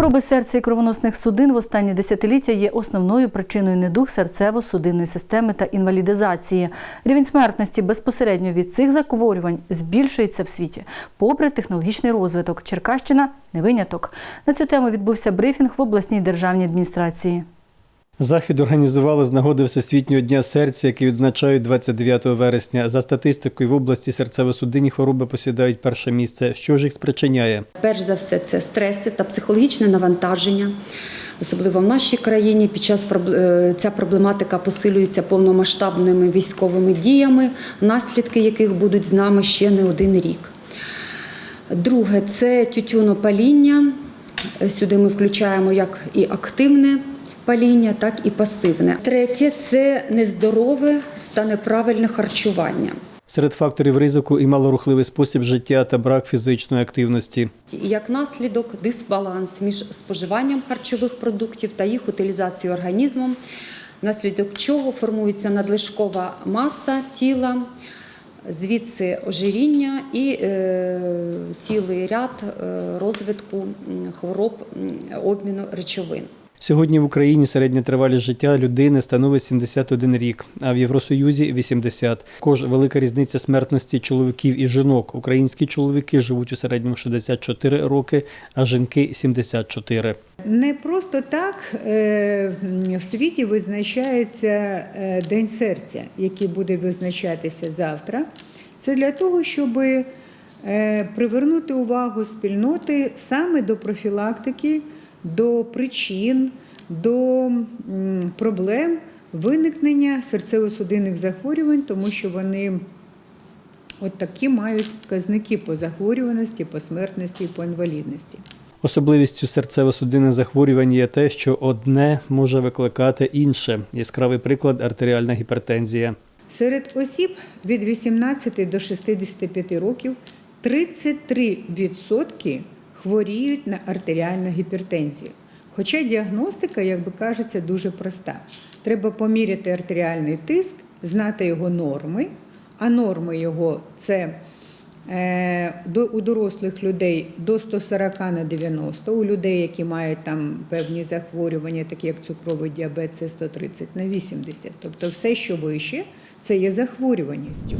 Хвороби серця і кровоносних судин в останні десятиліття є основною причиною недуг серцево-судинної системи та інвалідизації. Рівень смертності безпосередньо від цих захворювань збільшується в світі, попри технологічний розвиток. Черкащина не виняток. На цю тему відбувся брифінг в обласній державній адміністрації. Захід організували з нагоди Всесвітнього дня серця, який відзначають 29 вересня. За статистикою в області серцево-судинні хвороби посідають перше місце. Що ж їх спричиняє? Перш за все, це стреси та психологічне навантаження. Особливо в нашій країні під час е, ця проблематика посилюється повномасштабними військовими діями, наслідки яких будуть з нами ще не один рік. Друге це тютюнопаління. Сюди ми включаємо як і активне паління, так і пасивне. Третє це нездорове та неправильне харчування. Серед факторів ризику і малорухливий спосіб життя та брак фізичної активності. Як наслідок дисбаланс між споживанням харчових продуктів та їх утилізацією організмом, внаслідок чого формується надлишкова маса тіла, звідси ожиріння і е, цілий ряд е, розвитку хвороб обміну речовин. Сьогодні в Україні середня тривалість життя людини становить 71 рік, а в Євросоюзі 80. Також велика різниця смертності чоловіків і жінок. Українські чоловіки живуть у середньому 64 роки, а жінки 74. Не просто так е, в світі визначається е, День серця, який буде визначатися завтра. Це для того, щоб е, привернути увагу спільноти саме до профілактики, до причин, до проблем виникнення серцево-судинних захворювань, тому що вони от такі мають показники по захворюваності, по смертності по інвалідності. Особливістю серцево-судинних захворювань є те, що одне може викликати інше. Яскравий приклад артеріальна гіпертензія. Серед осіб від 18 до 65 років 33% хворіють на артеріальну гіпертензію. Хоча діагностика, як би кажеться, дуже проста. Треба поміряти артеріальний тиск, знати його норми, а норми його це е, у дорослих людей до 140 на 90, у людей, які мають там певні захворювання, такі як цукровий діабет, це 130 на 80. Тобто все, що вище, це є захворюваністю.